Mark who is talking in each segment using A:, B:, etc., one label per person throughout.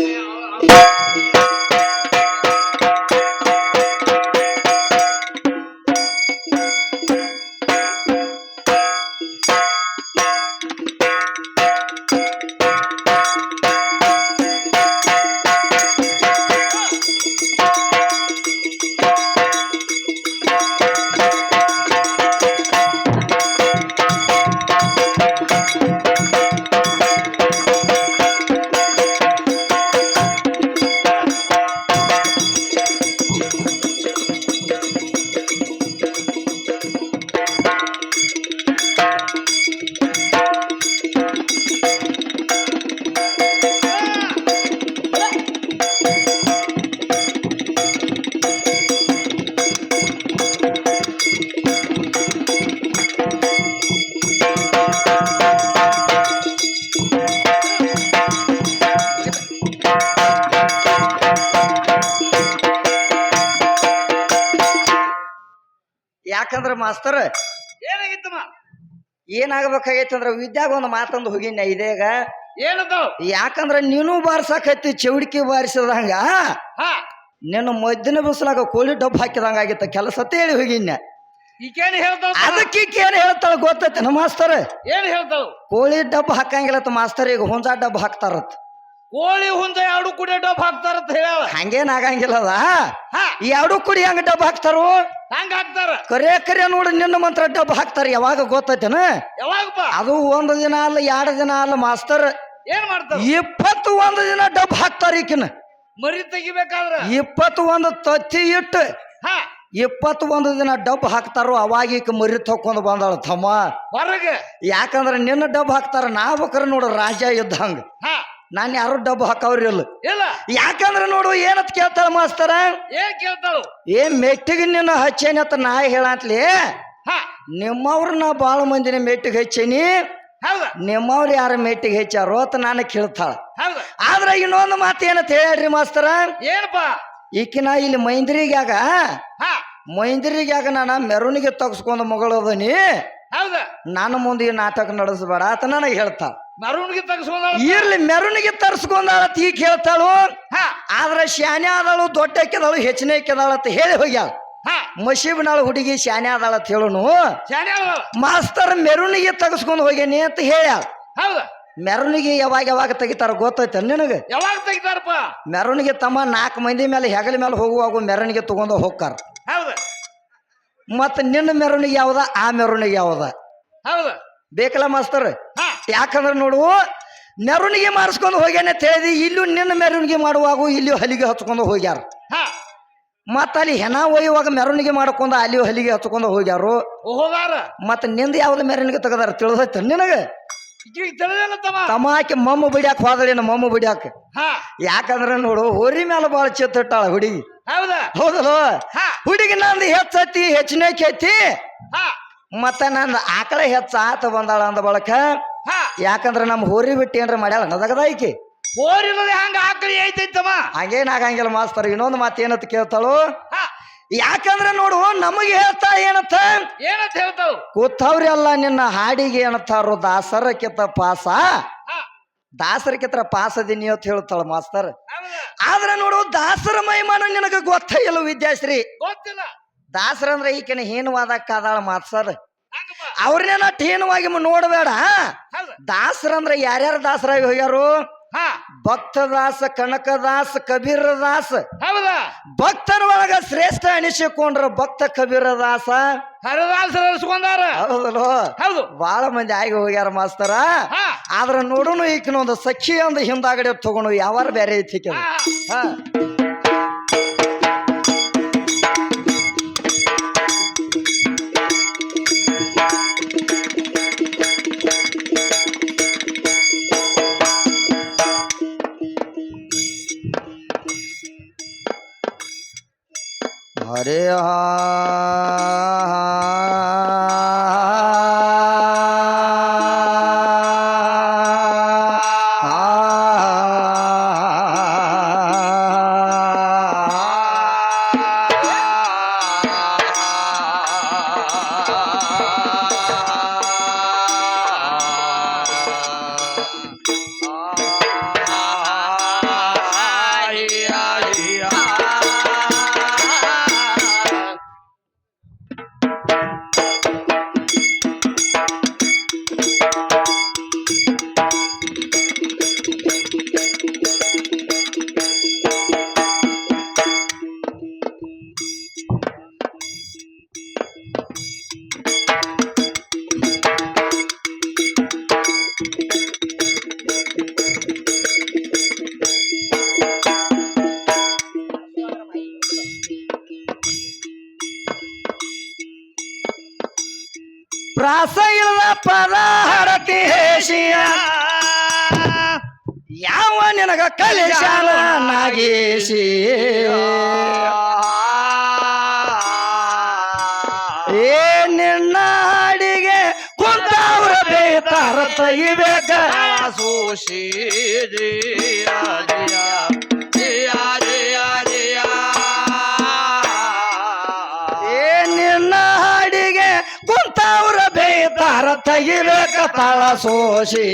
A: Yeah. ಯಾಕಂದ್ರ master
B: ಏನಾಗಿತ್ತಮ್ಮ?
A: ಏನಾಗಬೇಕಾಗೈತಂದ್ರ ವಿದ್ಯಾಗ ಒಂದು ಮಾತಂದು ಹೋಗಿನ ಇದೇಗ?
B: ಏನದು
A: ಯಾಕಂದ್ರ ನೀನು ಬಾರ್ಸಾಕತ್ತಿ ಚೌಡಿಕೆ ಬಾರಿಸಿದಂಗ
B: ಹಾ.
A: ನಿನ್ನ ಮದ್ದಿನ ಬಿಸಿಲಾಗ ಕೋಳಿ ಡಬ್ಬ ಹಾಕಿದಂಗ ಆಗಿತ್ತ ಕೆಲಸ ಹೇಳಿ ಹೋಗಿನ
B: ಈಗೇನು ಹೇಳ್ತಾವ
A: ಅದಕ್ಕೆ ಏನ್ ಹೇಳ್ತಾಳ ಗೊತ್ತೈತೆ ನಮ್ಮ ಮಾಸ್ತರ್?
B: ಏನ್ ಹೇಳ್ತಾವ
A: ಕೋಳಿ ಡಬ್ಬ ಹಾಕಂಗಿಲ್ಲತ್ತ ಮಾಸ್ತರ್ ಈಗ ಹುಂಜಾ ಡಬ್ಬ ಹಾಕ್ತಾರತ್.
B: ಕೋಳಿ ಹುಂಜ ಎರಡು ಕುಡಿ ಡಬ್ ಹಾಕ್ತಾರಂತ ಹೇಳ್ಯಾವ
A: ಹಂಗೇನ್ ಆಗಂಗಿಲ್ಲದ
B: ಹಾ.
A: ಈ ಎರಡು ಕುಡಿ ಹಂಗ ಡಬ್ ಹಾಕ್ತಾರು?
B: ಹಂಗ ಹಾಕ್ತಾರ?
A: ಕರೆ ಕರೆ ನೋಡಿ ನಿನ್ನ ಮಂತ್ರ ಡಬ್ ಹಾಕ್ತಾರ ಯಾವಾಗ ಗೊತ್ತೈತೇನ?
B: ಯಾವಾಗಪ್ಪ?
A: ಅದು ಒಂದು ದಿನ ಅಲ್ಲ ಎರಡು ದಿನ ಅಲ್ಲ ಮಾಸ್ತರ್.
B: ಏನ್ ಮಾಡ್ತಾರ?
A: ಇಪ್ಪತ್ತು ಒಂದು ದಿನ ಡಬ್ ಹಾಕ್ತಾರ ಈಕಿನ.
B: ಮರಿ ತೆಗಿಬೇಕಾದ್ರ?
A: ಇಪ್ಪತ್ತು ಒಂದು ತತ್ತಿ ಇಟ್ಟು.
B: ಹಾ.
A: ಇಪ್ಪತ್ತು ಒಂದು ದಿನ ಡಬ್ ಹಾಕ್ತಾರೋ ಅವಾಗ ಈಕ ಮರಿ ತಕೊಂಡ್ ಬಂದಾಳ ತಮ್ಮ.
B: ಹೊರಗೆ?
A: ಯಾಕಂದ್ರ ನಿನ್ನ ಡಬ್ ಹಾಕ್ತಾರ ನಾ ಬೇಕಾರ ನೋಡು ರಾಜ ಇದ್ದಂಗ.
B: ಹಾ.
A: ನಾನು ಯಾರು ಡಬ್ಬ ಹಾಕವ್ರಿ ಇಲ್ಲ
B: ಇಲ್ಲ.
A: ಯಾಕಂದ್ರೆ ನೋಡು ಏನತ್ ಕೇಳ್ತಾಳ ಮಾಸ್ತರ?
B: ಏನ್ ಕೇಳ್ತಾಳು?
A: ಏ ಮೆಟ್ಟಿಗೆ ನಿನ್ನ ಹಚ್ಚೇನತ್ತ ನಾ ಹೇಳಂತ್ಲಿ? ನಿಮ್ಮವ್ರ ನಾ ಭಾಳ ಮಂದಿನ ಮೆಟ್ಟಿಗೆ ಹಚ್ಚೇನಿ. ನಿಮ್ಮವ್ರು ಯಾರ ಮೆಟ್ಟಿಗೆ ಹೆಚ್ಚಾರೋ ಅಂತ ನಾನು ಕೇಳ್ತಾಳ. ಆದ್ರೆ ಇನ್ನೊಂದು ಮಾತು ಏನಂತ ಹೇಳ್ರಿ ಮಾಸ್ತರ?
B: ಏನಪ್ಪ?
A: ಈಕಿನ ಇಲ್ಲಿ ಮೈಂದ್ರಿಗ್ಯಾಗ ಮೈಂದ್ರಿಗ್ಯಾಗ ನಾನು ಮೆರವಣಿಗೆ ತಗ್ಸ್ಕೊಂಡು ಮಗಳದನಿ
B: ಅದನಿ.
A: ನನ್ನ ಮುಂದೆ ಈ ನಾಟಕ ನಡೆಸಬೇಡ ಅಂತ ನನಗೆ ಹೇಳ್ತಾಳ.
B: ಮರುಣಿಗೆ ತಗಸ್ಕೊಂಡ
A: ಇರ್ಲಿ ಮೆರವಣಿಗೆ ತರ್ಸ್ಕೊಂಡಾಳ ತೀ
B: ಹಾ.
A: ಆದ್ರೆ ಶಾನೆ ಆದಳು ದೊಡ್ಡ ಕೆದಾಳು ಹೆಚ್ಚಿನ ಅಂತ ಹೇಳಿ ಹೋಗ್ಯಾಳ.
B: ಹಾ.
A: ಮಸೀಬ್ನಾಳ ಹುಡುಗಿ ಶಾನೆ ಆದಾಳ ಅಂತ ಹೇಳುನು. ಮಾಸ್ತರ್ ಮೆರವಣಿಗೆ ತಗಸ್ಕೊಂಡು ಹೋಗ್ಯಾನಿ ಅಂತ ಹೇಳ್ಯಾಳ. ಮೆರವಣಿಗೆ ಯಾವಾಗ ಯಾವಾಗ ತೆಗಿತಾರ ಗೊತ್ತೈತೆ ನಿನಗೆ?
B: ಯಾವಾಗ ತೆಗಿತಾರಪ್ಪ?
A: ಮೆರವಣಿಗೆ ತಮ್ಮ ನಾಲ್ಕು ಮಂದಿ ಮೇಲೆ ಹೆಗಲ ಮೇಲೆ ಹೋಗುವಾಗ ಮೆರವಣಿಗೆ ತಗೊಂಡು ಹೋಗ್ತಾರ. ಮತ್ತೆ ನಿನ್ನ ಮೆರವಣಿಗೆ ಯಾವ್ದ ಆ ಮೆರವಣಿಗೆ ಯಾವ್ದ?
B: ಹೌದು.
A: ಬೇಕಲ್ಲ ಮಾಸ್ತರ್? ಯಾಕಂದ್ರೆ ನೋಡು ಮೆರವಣಿಗೆ ಮಾಡಿಸ್ಕೊಂಡು ಹೋಗ್ಯಾನೆ ಅಂತ ಹೇಳಿದಿ ಇಲ್ಲೂ ನಿನ್ನ ಮೆರವಣಿಗೆ ಮಾಡುವಾಗ ಇಲ್ಲಿಯೂ ಹಲಿಗೆ ಹಚ್ಕೊಂಡು ಹೋಗ್ಯಾರ. ಮತ್ತ ಅಲ್ಲಿ ಹೆಣ ಒಯ್ಯುವಾಗ ಮೆರವಣಿಗೆ ಮಾಡ್ಕೊಂಡು ಅಲ್ಲಿಯೂ ಹಲಿಗೆ ಹಚ್ಕೊಂಡು ಹೋಗ್ಯಾರು.
B: ಹೋಗಾರ
A: ಮತ್ತ ನಿಂದ ಯಾವ್ದು ಮೆರವಣಿಗೆ ತೆಗದಾರ ತಿಳಿದೈತೆ ನಿನಗ? ತಮಾಕೆ ಮಮ್ಮ ಬಿಡ್ಯಾಕ ಹೋದಳೇನ ಮಮ್ಮ ಬಿಡ್ಯಾಕ. ಯಾಕಂದ್ರೆ ನೋಡು ಹೋರಿ ಮೇಲೆ ಬಾಳ ಚಿತ್ತಿಟ್ಟಾಳ ಹುಡುಗಿ.
B: ಹೌದ?
A: ಹೌದಲ್ಲ? ಹುಡುಗಿ ನಂದು ಹೆಚ್ಚತಿ ಹೆಚ್ಚಿನ ಐತಿ ಮತ್ತ ನಂದು ಆಕಳ ಹೆಚ್ಚ ಆತ ಬಂದಾಳ ಅಂದ ಬಳಕ ಯಾಕಂದ್ರ ನಮ್ಮ ಹೋರಿ ಬಿಟ್ಟು ಏನ್ರ ಮಾಡ್ಯಾಳ? ನದಗದ ಐಕಿ
B: ಹೋರಿಲ್ಲದೆ ಹಂಗ ಆಕಳಿ ಐತೈತಮ್ಮ.
A: ಹಂಗೇನ್ ಆಗಂಗಿಲ್ಲ ಮಾಸ್ತರ್ ಇನ್ನೊಂದು ಮಾತು ಏನಂತ ಕೇಳ್ತಾಳು? ಯಾಕಂದ್ರೆ ನೋಡು ನಮಗೆ ಹೇಳ್ತಾ ಏನಂತ?
B: ಏನಂತ ಹೇಳ್ತಾವ್
A: ಕೂತವ್ರಿ ಅಲ್ಲ ನಿನ್ನ ಹಾಡಿಗೆ ಏನಂತಾರು ದಾಸರ ಕಿತ್ತ ಪಾಸ. ದಾಸರ ಕಿತ್ರ ಪಾಸ ದಿನಿ ಅಂತ ಹೇಳ್ತಾಳ ಮಾಸ್ತರ್. ಆದ್ರೆ ನೋಡು ದಾಸರ ಮಹಿಮಾನ ನಿನಗ ಗೊತ್ತ ಇಲ್ಲ ವಿದ್ಯಾಶ್ರೀ.
B: ಗೊತ್ತಿಲ್ಲ.
A: ದಾಸರ ಅಂದ್ರೆ ಈಕಿನ ಹೀನವಾದಕ್ಕಾದಾಳ ಮಾಸ್ತರ್.
B: ಹಂಗಪ್ಪ.
A: ಅವ್ರನ್ನೇನ ಹೀನವಾಗಿ ನೋಡಬೇಡ.
B: ಹೌದ
A: ದಾಸರ ಅಂದ್ರೆ ಯಾರ್ಯಾರ ದಾಸರಾಗಿ ಹೋಗ್ಯಾರು? ಭಕ್ತದಾಸ ಕನಕದಾಸ ಕಬೀರದಾಸ.
B: ಹೌದಾ?
A: ಭಕ್ತರ ಒಳಗ ಶ್ರೇಷ್ಠ ಅನಿಸಿಕೊಂಡ್ರ ಭಕ್ತ ಕಬೀರದಾಸ.
B: ದಾಸ ಇಸ್ಕೊಂಡಾರ
A: ಹೌದಲ್ಲೋ?
B: ಹೌದು.
A: ಬಾಳ ಮಂದಿ ಆಗಿ ಹೋಗ್ಯಾರ ಮಾಸ್ತರ. ಆದ್ರ ನೋಡುನು ಈಕಿನ ಒಂದು ಸಖಿ ಒಂದು ಹಿಂದಾಗಡೆ ತಗೊಂಡು ಯಾವಾರ ಬೇರೆ ಐತಿ ಈಕಿದು.
B: ಹಾ
A: ಇಲ್ಲದ ಹೇಶಿಯ ಹಡತಿ ಹೇಸಿಯ. ಯಾವ ನಿನಗ ಕಲಿಶಾಲ ನಾಗೇಶಿ ಏ ನಿನ್ನ ಹಾಡಿಗೆ ಕುಂತಾವ್ರ ಬೇತಾರ ತೆಗಿಬೇಕ
B: ಸೋಷಿ
A: ತೆಗಿಬೇಕ ತಾಳ ಸೋಸಿ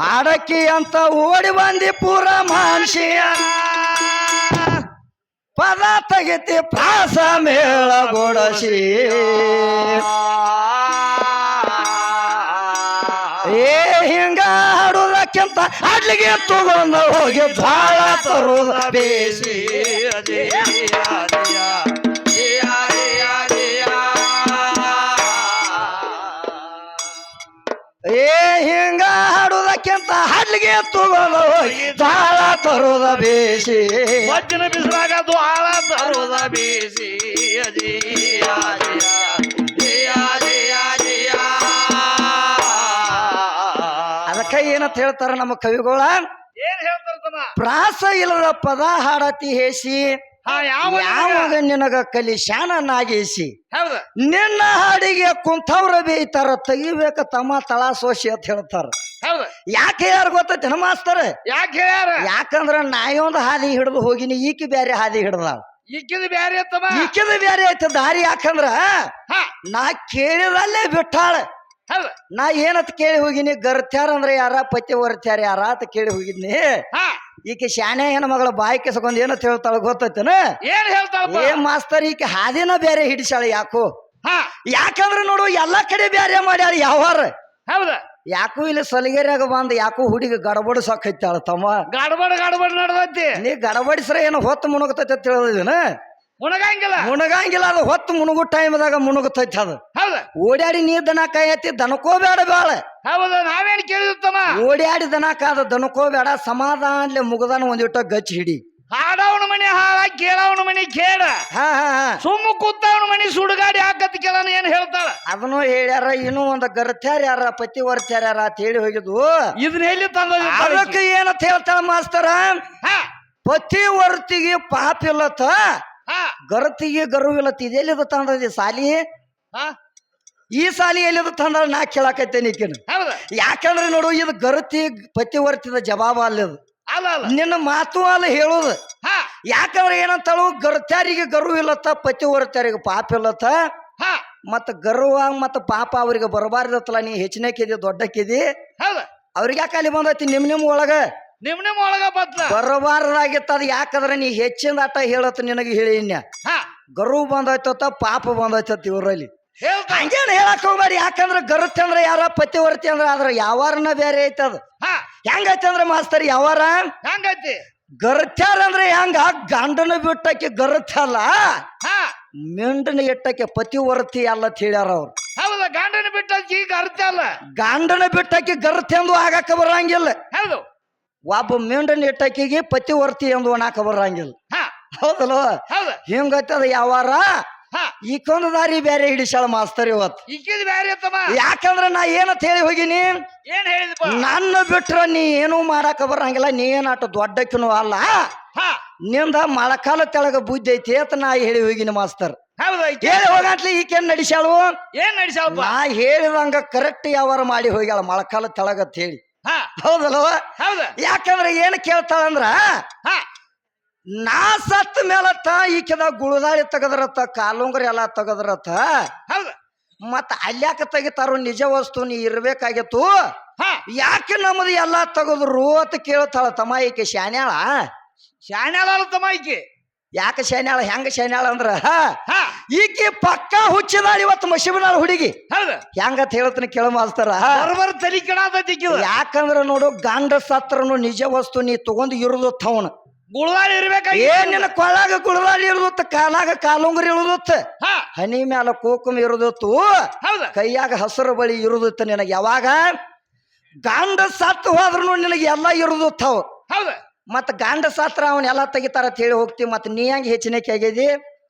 A: ಹಾಡಕ್ಕಿ ಅಂತ ಓಡಿ ಬಂದಿ ಪೂರ ಮಾನಸಿಯ. ಪದ ತೆಗಿತಿ ಪ್ರಾಸ ಮೇಳ ಗೊಡಸಿ. ಹಾಡುದಕ್ಕಿಂತ ಅಡ್ಲಿಗೆ ತಗೊಂಡು ಹೋಗಿ ಜ್ವಾಳ ತರುದ ಬೇಸಿ ಏ, ಹಿಂಗ ಹಾಡುದಕ್ಕಿಂತ ಹಡ್ಲಿಗೆ ತಗೊಂಡು ಹೋಗಿ ಜ್ವಾಳ ತರೋದ ಬೇಸಿ
B: ಮಜ್ಜಿನ ಬಿಸಿಲಾಗ ದ್ವಾಳ ತರೋದ ಬೇಸಿ ಅಜಿ ಜಿಯ
A: ಏನಂತ ಹೇಳ್ತಾರ ನಮ್ಮ ಕವಿಗಳ.
B: ಏನ್ ಹೇಳ್ತಾರ ತಮ್ಮ?
A: ಪ್ರಾಸ ಇಲ್ಲದ ಪದ ಹಾಡತಿ ಹೇಸಿ.
B: ಹಾ ಯಾವ
A: ಯಾವಾಗ ನಿನಗ ಕಲಿ ಶಾನ ನಾಗೇಸಿ.
B: ಹೌದ.
A: ನಿನ್ನ ಹಾಡಿಗೆ ಕುಂತವ್ರ ಬೇಯ್ತಾರ ತೆಗಿಬೇಕ ತಮ್ಮ ತಳ ಸೋಸಿ ಅಂತ ಹೇಳ್ತಾರ.
B: ಹೌದ.
A: ಯಾಕೆ ಯಾರು ಗೊತ್ತ ಮಾಸ್ತರ?
B: ಯಾಕೆ ಹೇಳ್ಯಾರ?
A: ಯಾಕಂದ್ರ ನಾಯೊಂದು ಹಾದಿ ಹಿಡಿದು ಹೋಗಿನಿ ಈಕಿ ಬ್ಯಾರೆ ಹಾದಿ ಹಿಡ್ದ
B: ಇಕ್ಕಿದ ಬ್ಯಾರೆ ತಮ್ಮ
A: ಈಕಿದ ಬ್ಯಾರೆ ಐತೆ ದಾರಿ ಯಾಕಂದ್ರ
B: ಹಾ.
A: ನಾ ಕೇಳಿದಲ್ಲೇ ಬಿಟ್ಟಾಳ.
B: ಹೌದ.
A: ನಾ ಏನತ್ ಕೇಳಿ ಹೋಗಿನಿ ಗರ್ತ್ಯಾರ ಅಂದ್ರೆ ಯಾರ ಪತಿ ವರ್ತ್ಯಾರ ಯಾರ ಅಂತ ಕೇಳಿ ಹೋಗಿದ್ನಿ.
B: ಹಾ.
A: ಈಕೆ ಶಾನೆ ಮಗಳ ಬಾಯಿ ಕೆಸಕೊಂಡ್ ಏನಂತ ಹೇಳ್ತಾಳ ಗೊತ್ತೈತೇನ?
B: ಏನ್
A: ಏ ಮಾಸ್ತರ್ ಈಕೆ ಹಾದಿನ ಬೇರೆ ಹಿಡಿಸಾಳ ಯಾಕೋ?
B: ಹಾ.
A: ಯಾಕಂದ್ರ ನೋಡು ಎಲ್ಲಾ ಕಡೆ ಬೇರೆ ಮಾಡ್ಯಾರ ಯಾವಾರ.
B: ಹೌದ.
A: ಯಾಕೋ ಇಲ್ಲಿ ಸಲಗೇರಿಯಾಗ ಬಂದ್ ಯಾಕೋ ಹುಡುಗಿ ಗಡಬಡ ಸಾಕೈತಾಳ ತಮ್ಮ.
B: ಗಡಬಡ ಗಡಬಡ ನಡ್ದೈತಿ.
A: ನೀ ಗಡಬಡಿಸ್ರ ಏನು ಹೊತ್ತು ಮುಣುಗತೈತೆ ಅಂತ
B: ಮುಣಗಂಗಿಲ್ಲ.
A: ಮುಣಗಂಗಿಲ್ಲ ಅದು ಹೊತ್ತು ಮುಣುಗು ಟೈಮ್ದಾಗ ಮುಣಗತೈತಿ ಅದು.
B: ಹೌದ
A: ಓಡ್ಯಾಡಿ ನೀ ದನ ಕಾಯತಿ ದನಕೋಬೇಡ ಬಾಳ.
B: ಹೌದು ನಾವೇನ್ ಕೇಳಿದ್ತಮ್ಮ
A: ಓಡ್ಯಾಡಿ ದನ ಕಾದ ದನಕೋಬೇಡ ಸಮಾಧಾನ್ಲೆ ಮುಗದನ ಒಂದಿಟ್ಟ ಗಚ್ಚಿ ಹಿಡಿ.
B: ಹಾಡವನ ಮನೆ ಹಾಳ ಕೇಳವನ ಮನೆ ಕೇಳ.
A: ಹಾ ಹಾ ಹಾ.
B: ಸುಮ್ಮ ಕೂತವನ ಮನೆ ಸುಡುಗಾಡಿ ಹಾಕತ್ ಕೇಳನ ಏನ್ ಹೇಳ್ತಾಳ?
A: ಅದನ್ನು ಹೇಳ್ಯಾರ ಇನ್ನೂ ಒಂದು ಗರ್ತ್ಯಾರ ಯಾರ ಪತಿ ವರ್ತ್ಯಾರ ಯಾರ ಅಂತ ಹೇಳಿ ಹೋಗಿದ್ವು.
B: ಇದನ್ನ ಎಲ್ಲಿ ತಂದ
A: ಅದಕ್ಕೆ ಏನಂತ ಹೇಳ್ತಾಳ ಮಾಸ್ತರ?
B: ಹಾ.
A: ಪತಿ ವರ್ತಿಗೆ ಪಾಪ ಇಲ್ಲತ್ತ
B: ಹಾ.
A: ಗರತಿಗೆ ಗರು ಇಲ್ಲತ್ತ ಇದೆಲ್ಲಿದ ತಂದದಿ ಸಾಲಿ?
B: ಹಾ.
A: ಈ ಸಾಲಿ ಎಲ್ಲಿದ ತಂದ್ರೆ? ನಾ ಕೇಳಾಕತ್ತೇನೆ ಈಕಿನ.
B: ಹೌದ?
A: ಯಾಕಂದ್ರೆ ನೋಡು ಇದು ಗರುತಿ ಪತಿವರ್ತಿದ ಜವಾಬ ಅಲ್ಲದು
B: ಅಲ್ಲ ಅಲ್ಲ.
A: ನಿನ್ನ ಮಾತು ಅಲ್ಲ ಹೇಳೋದು.
B: ಹಾ.
A: ಯಾಕಂದ್ರೆ ಏನಂತಾಳು? ಗರ್ತ್ಯಾರಿಗೆ ಗರು ಇಲ್ಲತ್ತ ಪತಿವರ್ತ್ಯಾರಿಗೆ ಪಾಪ ಇಲ್ಲತ್ತ.
B: ಹಾ.
A: ಮತ್ತ ಗರ್ವ ಮತ್ತ ಪಾಪ ಅವ್ರಿಗೆ ಬರಬಾರ್ದತ್ತಲ್ಲ ನೀ ಹೆಚ್ಚಿನಕ್ಕಿದಿ ದೊಡ್ಡಕ್ಕಿದಿ.
B: ಹೌದ?
A: ಅವ್ರಿಗೆ ಯಾಕೆ ಅಲ್ಲಿ ಬಂದೈತಿ? ನಿಮ್ ನಿಮ್ ಒಳಗ.
B: ನಿಮ್ ನಿಮ್ ಒಳಗ
A: ಬರಬಾರ್ದಾಗಿತ್ತ ಅದ ಯಾಕಂದ್ರೆ ನೀ ಹೆಚ್ಚಿನ ಆಟ ಹೇಳತ್ತ ನಿನಗೆ ಹೇಳಿನ್ಯ
B: ಹಾ.
A: ಗರು ಬಂದೈತತ್ತ ಪಾಪ ಬಂದೈತತ್ತ ಇವರಲ್ಲಿ. ಹಂಗೇನ್ ಹೇಳಕ್ ಹೋಗ್ಬೇಡಿ. ಯಾಕಂದ್ರೆ ಗರುತಿ ಅಂದ್ರೆ ಯಾರ ಪತಿವರ್ತಿ ಅಂದ್ರೆ ಅದ್ರ ಯಾವಾರನ ಬೇರೆ ಐತೆ
B: ಹಾ.
A: ಹೆಂಗೈತಿ ಅಂದ್ರ ಮಾಸ್ತರ್ ಯಾವಾರ?
B: ಹೆಂಗೈತಿ?
A: ಗರ್ತ್ಯಾರ ಅಂದ್ರೆ ಹೆಂಗ? ಗಂಡನ ಬಿಟ್ಟಕ್ಕೆ ಗರುತ್ತಲ್ಲ
B: ಹಾ.
A: ಮಿಂಡನ ಇಟ್ಟಕ್ಕೆ ಪತಿವರ್ತಿ ಅಲ್ಲ ಅಂತ ಹೇಳ್ಯಾರ ಅವ್ರು.
B: ಹೌದ ಗಂಡನ ಬಿಟ್ಟ ಈಗ ಅರ್ಥ ಅಲ್ಲ.
A: ಗಂಡನ ಬಿಟ್ಟಕ್ಕೆ ಗರ್ತಿ ಎಂದು ಆಗಕ್ಕೆ ಬರಂಗಿಲ್ಲ.
B: ಹೌದು.
A: ಒಬ್ಬ ಮೆಂಡನ ಇಟ್ಟಕ್ಕಿಗೆ ಪತಿವರ್ತಿ ಎಂದು ಅನ್ನಾಕ ಬರಂಗಿಲ್ಲ. ಹೌದಲ್ವ?
B: ಹೌದ.
A: ಹಿಂಗೈತದ ಯಾವಾರ? ಈಕೊಂದು ದಾರಿ ಬೇರೆ ಹಿಡಿಸಾಳ ಮಾಸ್ತರ್ ಇವತ್ತು.
B: ಇಕ್ಕಿದ ಬ್ಯಾರೆ ತಮ್ಮ
A: ಯಾಕಂದ್ರ ನಾ ಏನಂತ ಹೇಳಿ ಹೋಗಿನಿ?
B: ಏನ್ ಹೇಳಿದಪ್ಪ
A: ನನ್ನ ಬಿಟ್ರ ನೀ ಏನು ಮಾಡಾಕ ಬರಂಗಿಲ್ಲ ನೀ ಏನಾಟ ದೊಡ್ಡಕ್ಕಿನೂ ಅಲ್ಲ.
B: ಹಾ.
A: ನಿಂದ ಮಳಕಾಲ ತೆಳಗ ಬುದ್ಧಿ ಐತಿ ಅಂತ ನಾ ಹೇಳಿ ಹೋಗಿನಿ ಮಾಸ್ತರ್. ಹೇಳಿ ಹೋಗಂತ್ಲಿ ಈಕೇನ್ ನಡಿಸ್ಯಾಳು?
B: ಏನ್ ನಡಿಸಾಳ
A: ನಾ ಹೇಳಿದಂಗ ಕರೆಕ್ಟ್ ಯಾವಾರ ಮಾಡಿ ಹೋಗ್ಯಾಳ ಮಳಕಾಲ ತೆಳಗತ್ ಹೇಳಿ.
B: ಹಾ.
A: ಹೌದಲ್ವ?
B: ಹೌದ.
A: ಯಾಕಂದ್ರ ಏನ್ ಕೇಳ್ತಾಳಂದ್ರ ನಾ ಸತ್ತ ಮೇಲತ್ತ ಈಕೆದ ಗುಳದಾಳಿ ತೆಗದ್ರತ್ತ ಕಾಲುಂಗ್ರ ಎಲ್ಲ ತೆಗದ್ರತ್ತ
B: ಹೌದ.
A: ಮತ್ತ ಅಲ್ಯಾಕ ತೆಗಿತಾರೋ ನಿಜ ವಸ್ತು ನೀ ಇರ್ಬೇಕಾಗಿತ್ತು. ಯಾಕೆ ನಮ್ಮದು ಎಲ್ಲಾ ತೆಗದ್ರು ಅಂತ ಕೇಳ್ತಾಳ ತಮ್ಮ ಈಕೆ ಶಾನ್ಯಾಳ
B: ಶಾನ್ಯಾಳ ತಮ್ಮ ಈಕೆ.
A: ಯಾಕೆ ಶಾನ್ಯಾಳ ಹೆಂಗ ಶಾನ್ಯಾಳ ಅಂದ್ರ?
B: ಹಾ.
A: ಈಕೆ ಪಕ್ಕ ಹುಚ್ಚಿದಾಳ ಇವತ್ತು ಮಶಿಬನಾಳ ಹುಡುಗಿ.
B: ಹೆಂಗ
A: ಹೆಂಗತ್ ಹೇಳ್ತೀನಿ ಕೇಳ ಮಾಸ್ತಾರ. ಯಾಕಂದ್ರ ನೋಡು ಗಂಡ ಸತ್ರನು ನಿಜ ವಸ್ತು ನೀ ತಗೊಂಡ್ ಇರುದು ಅವನ
B: ಗುಳದಾಳಿ ಇರ್ಬೇಕಾಗಿ
A: ನಿನ್ನ ಕೊಳ್ಳಾಗ ಗುಳದಾಳಿ ಇರುದತ್ತ? ಕಾಲಾಗ ಕಾಲುಂಗ್ರಿ ಇರುದತ್ತ?
B: ಹಾ.
A: ಹನಿ ಮ್ಯಾಲ ಕೋಕುಮ್ ಇರುದತ್ತು?
B: ಹೌದ.
A: ಕೈಯಾಗ ಹಸಿರು ಬಳಿ ಇರುದತ್ತ ನಿನಗೆ ಯಾವಾಗ? ಗಂಡ ಸತ್ತು ಹೋದ್ರು ನಿನಗೆ ಎಲ್ಲ ಇರುದತ್ತವ
B: ಹೌದ.
A: ಮತ್ತ ಗಂಡ ಸಾತ್ರ ಅವನ್ ಎಲ್ಲ ತೆಗಿತಾರ ಅಂತ ಹೇಳಿ ಹೋಗ್ತಿ ಮತ್ತ ನೀ ಹೆಂಗ್ ಹೆಚ್ಚಿನಕ್ಕೆ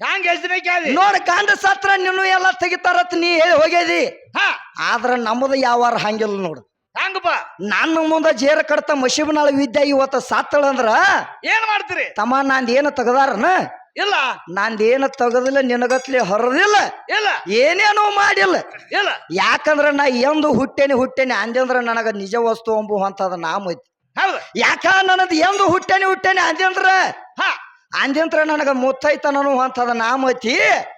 B: ಹ್ಯಾಂಗ ಹೆಸರಿಕೆ ಆದಿ
A: ನೋಡ ಗಾಂಡ ಸಾತ್ರ ನಿನ್ನೂ ಎಲ್ಲ ತೆಗಿತಾರತ್ ನೀ ಹೇಳಿ ಹೋಗ್ಯದಿ?
B: ಹಾ.
A: ಆದ್ರ ನಮ್ಮದು ಯಾವಾರ ಹಂಗಿಲ್ಲ ನೋಡು.
B: ಹಂಗಪ್ಪ.
A: ನನ್ನ ಮುಂದ ಜೇರ ಕಡತ ಮಶಿಬನಾಳ ವಿದ್ಯೆ ಇವತ್ತ ಸಾತ್ತಳ ಅಂದ್ರ
B: ಏನ್ ಮಾಡ್ತೀರಿ?
A: ತಮ್ಮ ನಾನ್ ಏನು ತೆಗದಾರನ?
B: ಇಲ್ಲ.
A: ನಂದೇನು ತಗದಿಲ್ಲ ನಿನಗತ್ಲೆ ಹೊರದಿಲ್ಲ.
B: ಇಲ್ಲ.
A: ಏನೇನೋ ಮಾಡಿಲ್ಲ.
B: ಇಲ್ಲ.
A: ಯಾಕಂದ್ರ ನಾ ಎಂದು ಹುಟ್ಟೇನಿ ಹುಟ್ಟೇನಿ ಅಂದ್ರ ನನಗ ನಿಜ ವಸ್ತು ಅಂಬು ಅಂತದ ನಾಮೈತಿ
B: ಹೌದು.
A: ಯಾಕ ನನದ್ ಎಂದು ಹುಟ್ಟೇನಿ ಹುಟ್ಟೇನಿ ಅಂದ್ರ
B: ಹಾ.
A: ಅಂದಂತ್ರ ನನಗ ಮುತ್ತೈತನನು ಅಂತದ ನಾಮೈತಿ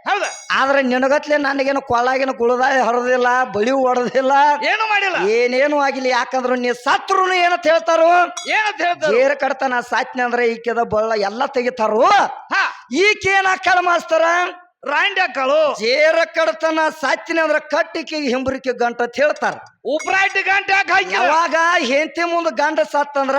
B: ಹೌದ.
A: ಆದ್ರೆ ನಿನಗತ್ಲೆ ನನಗೇನು ಕೊಳ್ಳಾಗಿನ ಕುಳದಾಯ ಹರದಿಲ್ಲ ಬಳಿ ಹೊಡೆದಿಲ್ಲ
B: ಏನು ಮಾಡಿಲ್ಲ?
A: ಏನೇನು ಆಗಿಲ್ಲ. ಯಾಕಂದ್ರ ನೀ ಸತ್ರು ಏನಂತ ಹೇಳ್ತಾರು?
B: ಏನಂತ
A: ಕಡ್ತಾನ ಸಾತ್ನೆ ಅಂದ್ರೆ ಈಕೆದ ಬಳ್ಳ ಎಲ್ಲ ತೆಗಿತಾರು. ಈಕೇನ ಕಳ ಮಾಸ್ತಾರ?
B: ರಾಂಡ್ಯಾಕಳು.
A: ಜೇರ ಕಡತನ ಸಾಚಿನ ಅಂದ್ರ ಕಟ್ಟಿಕೆ ಹಿಂಬರಿಕೆ ಗಂಟ ಅಂತ ಹೇಳ್ತಾರ.
B: ಉಪ್ರಾಟಿ ಗಂಟೆ
A: ಯಾವಾಗ ಹೆಂಡತಿ ಮುಂದೆ ಗಂಡ ಸತ್ತಂದ್ರ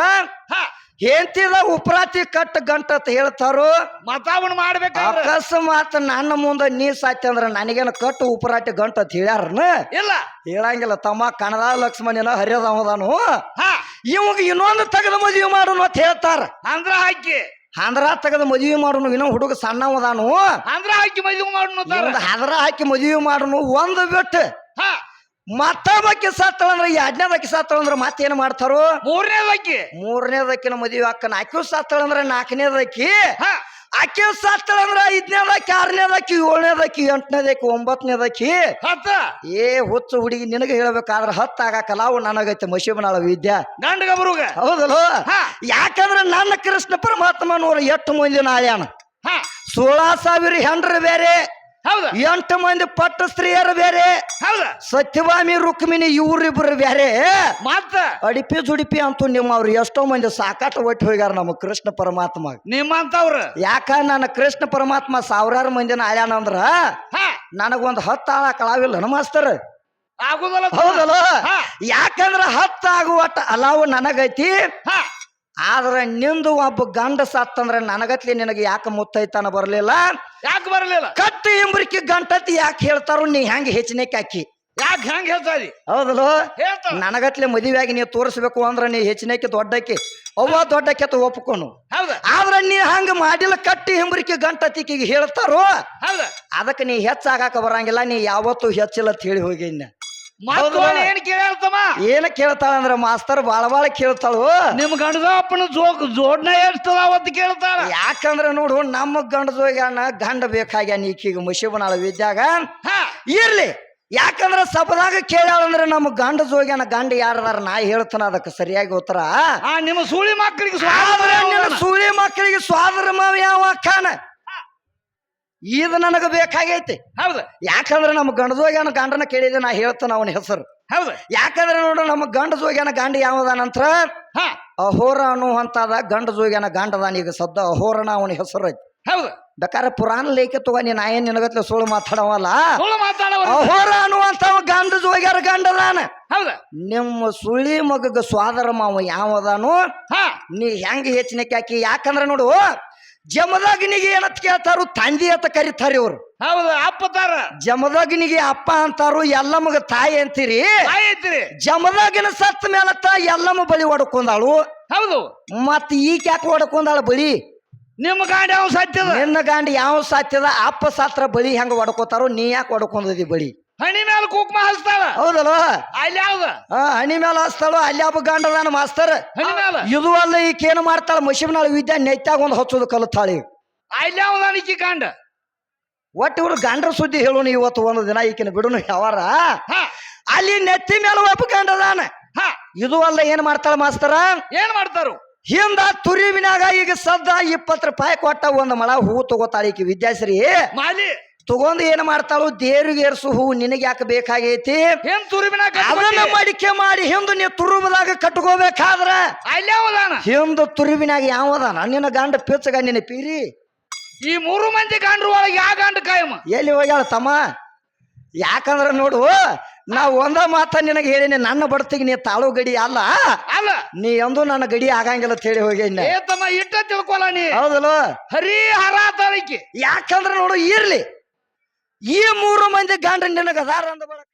B: ಹಾ.
A: ಹೆಂಡತಿದ ಉಪರಾತಿ ಕಟ್ಟ ಗಂಟ ಅಂತ ಹೇಳ್ತಾರು
B: ಮತಾವಣ್ ಮಾಡ್ಬೇಕಾದ್ರೆ.
A: ಅಕಸ್ಮಾತ್ ನನ್ನ ಮುಂದೆ ನೀ ಸಾತ್ಯ ಅಂದ್ರ ನನಗೇನ ಕಟ್ಟು ಉಪರಾಟಿ ಗಂಟ ಅಂತ ಹೇಳ್ಯಾರನ?
B: ಇಲ್ಲ.
A: ಹೇಳಂಗಿಲ್ಲ ತಮ್ಮ ಕಣದ ಲಕ್ಷ್ಮಣನ ಹರಿಯದವದಾನು
B: ಹಾ.
A: ಇವಾಗ ಇನ್ನೊಂದು ತೆಗೆದು ಮದುವೆ ಮಾಡೋನು ಅಂತ ಹೇಳ್ತಾರ.
B: ಅಂದ್ರ ಹಾಕಿ.
A: ಅಂದ್ರ ತೆಗೆದು ಮದುವೆ ಮಾಡೋನು ಇನ್ನೂ ಹುಡುಗ ಸಣ್ಣವದಾನು.
B: ಅಂದ್ರ ಹಾಕಿ ಮದುವೆ
A: ಮಾಡೋನು ಹದ್ರ ಹಾಕಿ ಮದುವೆ ಮಾಡೋನು ಒಂದು ಬಿಟ್ಟು.
B: ಹಾ.
A: ಮತ್ತೊಬ್ಬಕ್ಕೆ ಸತ್ತಳ ಅಂದ್ರೆ ಎರಡನೇದಕ್ಕೆ ಸತ್ತಳ ಅಂದ್ರೆ ಮತ್ತೇನು ಮಾಡ್ತಾರು?
B: ಮೂರನೇ ಹಾಕಿ
A: ಮೂರನೇದಕ್ಕಿನ ಮದುವೆ ಅಕ್ಕನ ಅಂದ್ರೆ ನಾಲ್ಕನೇದಕ್ಕಿ.
B: ಹಾ.
A: ಆಕ್ಯೂ ಸತ್ತಳ ಅಂದ್ರೆ ಐದನೇದಕ್ಕಿ ಆರನೇದಕ್ಕಿ ಏಳನೇದಕ್ಕಿ ಎಂಟನೇದಕ್ಕಿ ಒಂಬತ್ತನೇದಕ್ಕಿ.
B: ಹತ್ತ.
A: ಏ ಹುಚ್ಚು ಹುಡುಗಿ ನಿನಗೆ ಹೇಳ್ಬೇಕಾದ್ರೆ ಹತ್ತು ಆಗಾಕಲ್ಲ ಅವು ನನಗೈತೆ ಮಶಿಬನಾಳ ವಿದ್ಯಾ.
B: ಗಂಡ ಗಬರುಗ.
A: ಹೌದಲ್ಲ? ಯಾಕಂದ್ರೆ ನನ್ನ ಕೃಷ್ಣ ಪರಮಾತ್ಮ ನೋಡ್ರಿ ಎಷ್ಟು ಮಂದಿ ನಾಳ್ಯಾನ
B: ಹಾ.
A: ಸೋಳ ಸಾವಿರ ಹೆಂಡ್ರು ಬೇರೆ
B: ಹೌದ.
A: ಎಂಟು ಮಂದಿ ಪಟ್ಟ ಸ್ತ್ರೀಯರು ಬೇರೆ.
B: ಹೌದ.
A: ಸತ್ಯವಾಮಿ ರುಕ್ಮಿಣಿ ಇವ್ರಿಬ್ರು ಬೇರೆ
B: ಮತ್ತ?
A: ಅಡಿಪಿ ಜುಡಿಪಿ ಅಂತೂ ನಿಮ್ಮವ್ರು ಎಷ್ಟೋ ಮಂದಿ ಸಾಕಾಟ ಒಟ್ಟು ಹೋಗ್ಯಾರ ನಮ್ಮ ಕೃಷ್ಣ ಪರಮಾತ್ಮ
B: ನಿಮ್ಮಂತವ್ರ?
A: ಯಾಕ ನನ್ನ ಕೃಷ್ಣ ಪರಮಾತ್ಮ ಸಾವಿರಾರು ಮಂದಿನ ಆಳ್ಯಾನ ಅಂದ್ರ
B: ಹಾ.
A: ನನಗೊಂದು ಹತ್ತು ಆಳ ಕಳಾವಿಲ್ಲ ನಮಸ್ತರ
B: ಆಗುದಲ್ಲ
A: ಹೌದಲ್ಲ? ಯಾಕಂದ್ರ ಹತ್ತು ಆಗುವಟ್ಟ ಅಲಾವು ನನಗೈತಿ.
B: ಹಾ.
A: ಆದ್ರ ನಿಂದು ಒಬ್ಬ ಗಂಡ ಸತ್ತಂದ್ರೆ ನನಗತ್ಲಿ ನಿನಗೆ ಯಾಕೆ ಮುತ್ತೈತನ ಬರಲಿಲ್ಲ?
B: ಯಾಕೆ ಬರಲಿಲ್ಲ?
A: ಕತ್ತಿ ಇಂಬ್ರಿಕಿ ಗಂಟತಿ ಯಾಕೆ ಹೇಳ್ತಾರೋ ನೀ ಹೆಂಗ ಹೆಚ್ಚಿನಕ್ಕೆ ಹಾಕಿ.
B: ಯಾಕೆ ಹೆಂಗ್ ಹೇಳ್ತಾರಿ
A: ಹೌದಲ್ಲ?
B: ನನಗತ್ಲಿ
A: ನನಗತ್ಲೆ ಮದುವೆಯಾಗಿ ನೀ ತೋರಿಸ್ಬೇಕು ಅಂದ್ರೆ ನೀ ಹೆಚ್ಚಿನಕ್ಕೆ ದೊಡ್ಡಕ್ಕೆ. ಅವ್ವ ದೊಡ್ಡಕ್ಕೆ ಅಂತ ಒಪ್ಕೊನು.
B: ಆದ್ರೆ
A: ಆದ್ರ ನೀ ಹಂಗ ಮಾಡಿಲ್ಲ ಕಟ್ಟಿ ಹಿಂಬ್ರಿಕೆ ಗಂಟತಿಕಿಗೆ ಹೇಳ್ತಾರೋ?
B: ಹೌದ?
A: ಅದಕ್ಕೆ ನೀ ಹೆಚ್ಚಾಗಾಕ ಬರಂಗಿಲ್ಲ ನೀ ಯಾವತ್ತೂ ಹೆಚ್ಚಿಲ್ಲ ಅಂತ ಹೇಳಿ ಹೋಗಿ
B: ಕೇಳ್ತಾಳ ಏನ್ ಕೇಳ್ತಮ್ಮ
A: ಏನ ಕೇಳ್ತಾಳಂದ್ರ ಮಾಸ್ತರ್ ಬಾಳ ಬಾಳ ಕೇಳ್ತಾಳು.
B: ನಿಮ್ ಗಂಡದ ಅಪ್ಪನ ಜೋಕ್ ಜೋಡ್ನ ಎಷ್ಟದ ಅವತ್ತು ಕೇಳ್ತಾಳ?
A: ಯಾಕಂದ್ರ ನೋಡು ನಮ್ಮ ಗಂಡ ಜೋಗ್ಯಾನ ಗಂಡ ಬೇಕಾಗ್ಯಾನ ಈಕೀಗ ಮುಷಿಬನಾಳ ವಿದ್ಯಾಗ. ಇರ್ಲಿ. ಯಾಕಂದ್ರ ಸಭದಾಗ ಕೇಳ್ಯಾಳಂದ್ರ ನಮ್ಮ ಗಂಡ ಜೋಗ್ಯಾನ ಗಂಡ ಯಾರದಾರ ನಾ ಹೇಳ್ತಾನ ಅದಕ್ಕೆ ಸರಿಯಾಗಿ ಉತ್ತರ.
B: ನಿಮ್ಮ ಸೂಳಿ ಮಕ್ಕಳಿಗೆ
A: ಸೂಳಿ ಮಕ್ಕಳಿಗೆ ಸ್ವಾದರ ಮಾವ ಯಾವ ಅಕ್ಕಾನ? ಇದು ನನಗೆ ಬೇಕಾಗೈತಿ.
B: ಹೌದು.
A: ಯಾಕಂದ್ರೆ ನಮ್ಮ ಗಂಡ ಜೋಗ್ಯಾನ ಗಂಡನ ಕೇಳಿದೆ ನಾ ಹೇಳ್ತಾನ ಅವನ ಹೆಸರು.
B: ಹೌದು.
A: ಯಾಕಂದ್ರೆ ನೋಡು ನಮ್ಮ ಗಂಡ ಜೋಗ್ಯಾನ ಗಂಡ ಯಾವದಾನಂತ್ರ
B: ಹಾ.
A: ಅಹೋರ ಅನ್ನುವಂತಾದ ಗಂಡ ಜೋಗ್ಯಾನ ಗಂಡದಾನ ಈಗ ಸದ್ದ ಅಹೋರನ ಅವನ ಹೆಸರು ಐತಿ.
B: ಹೌದು.
A: ಬೇಕಾದ್ರೆ ಪುರಾಣ ಲೇಖ ತಗೋ ನೀನ್ ಏನ್ ನಿನಗತ್ಲೆ ಸುಳ್ಳು ಮಾತಾಡವಲ್ಲ? ಅಹೋರ ಅನ್ನುವಂತ ಗಂಡ ಜೋಗ್ಯಾರ ಗಂಡದಾನ.
B: ಹೌದು.
A: ನಿಮ್ಮ ಸುಳಿ ಮಗಗ ಸ್ವಾದರ ಮಾವ ಯಾವದಾನು
B: ಹಾ.
A: ನೀ ಹೆಂಗ ಹೆಚ್ಚಿನಕ್ಕೆ ಹಾಕಿ? ಯಾಕಂದ್ರೆ ನೋಡು ಜಮದಗ್ನಿಗೆ ಏನತ್ ಕೇಳ್ತಾರು ತಂದಿ ಅಂತ ಕರಿತಾರ ಇವ್ರು.
B: ಅಪ್ಪ ತಾರ
A: ಜಮದಗ್ನಿಗೆ ಅಪ್ಪ ಅಂತಾರು ಎಲ್ಲಮ್ಮಗ ತಾಯಿ ಅಂತೀರಿ?
B: ಐತ್ರಿ
A: ಜಮದಗ್ನ ಸತ್ತ ಮೇಲತ್ತ ಎಲ್ಲಮ್ಮ ಬಳಿ ಹೊಡ್ಕೊಂಡಾಳು.
B: ಹೌದು.
A: ಮತ್ ಈಗ ಯಾಕೆ ಹೊಡ್ಕೊಂಡಾಳ ಬಳಿ
B: ನಿಮ್ಮ ಗಾಂಡಿ ಯಾವ ಸಾಧ್ಯದ
A: ನಿನ್ನ ಗಾಂಡಿ ಯಾವ ಸಾಧ್ಯದ ಅಪ್ಪ ಸಾತ್ರ ಬಳಿ ಹೆಂಗ ಹೊಡ್ಕೋತಾರೋ ನೀ ಯಾಕೆ ಹೊಡ್ಕೊಂಡದಿ ಬಳಿ
B: ಹಣಿ ಮೇಲೆ ಕುಕ್ಮ ಹಚ್ತಾಳ.
A: ಹೌದಲ್ಲ
B: ಅಲ್ಲಿ ಯಾವ್ದ?
A: ಆ ಹಣಿ ಮೇಲೆ ಹಸ್ತಾಳು ಅಲ್ಲಿ ಹಬ್ಬ ಗಂಡದಾನ ಮಾಸ್ತರ್.
B: ಹಣಿ ಮೇಲೆ
A: ಇದು ಅಲ್ಲ ಈಕೇನು ಮಾಡ್ತಾಳ? ಮಶಿಬ್ನಾಳ ವಿದ್ಯಾ ನೆತ್ತಾಗ ಒಂದು ಹಚ್ಚೋದು ಕಲಿತಾಳಿ
B: ಅಲ್ಲಿ ಯಾವ್ದ ನಿಕ್ಕಿ ಕಾಂಡ
A: ಒಟ್ಟು ಇವ್ರು ಗಂಡ್ರ ಸುದ್ದಿ ಹೇಳೋಣ ಇವತ್ತು ಒಂದು ದಿನ ಈಕಿನ ಬಿಡುನು ಯಾವಾರ?
B: ಹಾ.
A: ಅಲ್ಲಿ ನೆತ್ತಿ ಮೇಲೆ ಒಬ್ಬ ಗಂಡದಾನ
B: ಹ.
A: ಇದು ಅಲ್ಲ ಏನ್ ಮಾಡ್ತಾಳ ಮಾಸ್ತರ?
B: ಏನ್ ಮಾಡ್ತಾರು?
A: ಹಿಂದ ತುರಿವಿನಾಗ ಈಗ ಸದ್ದ ಇಪ್ಪತ್ತು ರೂಪಾಯಿ ಕೊಟ್ಟ ಒಂದು ಮಳ ಹೂ ತಗೋತಾಳ ಈಕಿ ವಿದ್ಯಾಶ್ರೀ.
B: ಮಾಲಿ.
A: ತಗೊಂಡು ಏನ್ ಮಾಡ್ತಾಳು? ದೇವ್ರಿಗೆ ಏರ್ಸು ಹೂ ನಿನಗೆ ಯಾಕೆ ಬೇಕಾಗೈತಿ?
B: ಏನ್ ತುರುಬಿನ
A: ಅದನ್ನ ಮಡಿಕೆ ಮಾಡಿ ಹಿಂದು ನೀ ತುರುಬದಾಗ ಕಟ್ಕೋಬೇಕಾದ್ರ?
B: ಅಲ್ಲಿ ಯಾವ್ದಾನ
A: ಹಿಂದ ತುರುವಿನಾಗ ಯಾವದಾನ ನಿನ್ನ ಗಂಡ ಪಿಚ್ಚಗ ನಿನ್ನ ಪೀರಿ.
B: ಈ ಮೂರು ಮಂದಿ ಗಾಂಡ್ರ ಒಳಗೆ ಯಾವ ಗಂಡ ಕಾಯಮ್ಮ
A: ಎಲ್ಲಿ ಹೋಗ್ಯಾಳ ತಮ್ಮ? ಯಾಕಂದ್ರ ನೋಡು ನಾ ಒಂದ ಮಾತ ನಿನಗೆ ಹೇಳಿನಿ ನನ್ನ ಬಡ್ತಿಗೆ ನೀ ತಾಳು ಗಡಿ ಅಲ್ಲ.
B: ಅಲ್ಲ.
A: ನೀ ಎಂದು ನನ್ನ ಗಡಿ ಆಗಂಗಿಲ್ಲ ಅಂತ ಹೇಳಿ ಹೋಗ್ಯಾನ.
B: ಏ ತಮ್ಮ ಇಟ್ಟ ತಿಳ್ಕೊಲ್ಲ ನೀ.
A: ಹೌದಲ್ಲ?
B: ಹರಿ ಹರ ತಾಳಿಕೆ.
A: ಯಾಕಂದ್ರ ನೋಡು ಇರ್ಲಿ. ಈ ಮೂರು ಮಂದಿ ಗಂಡ ನಿನಗ ಅದಾರ ಅಂದ ಬಳಕ.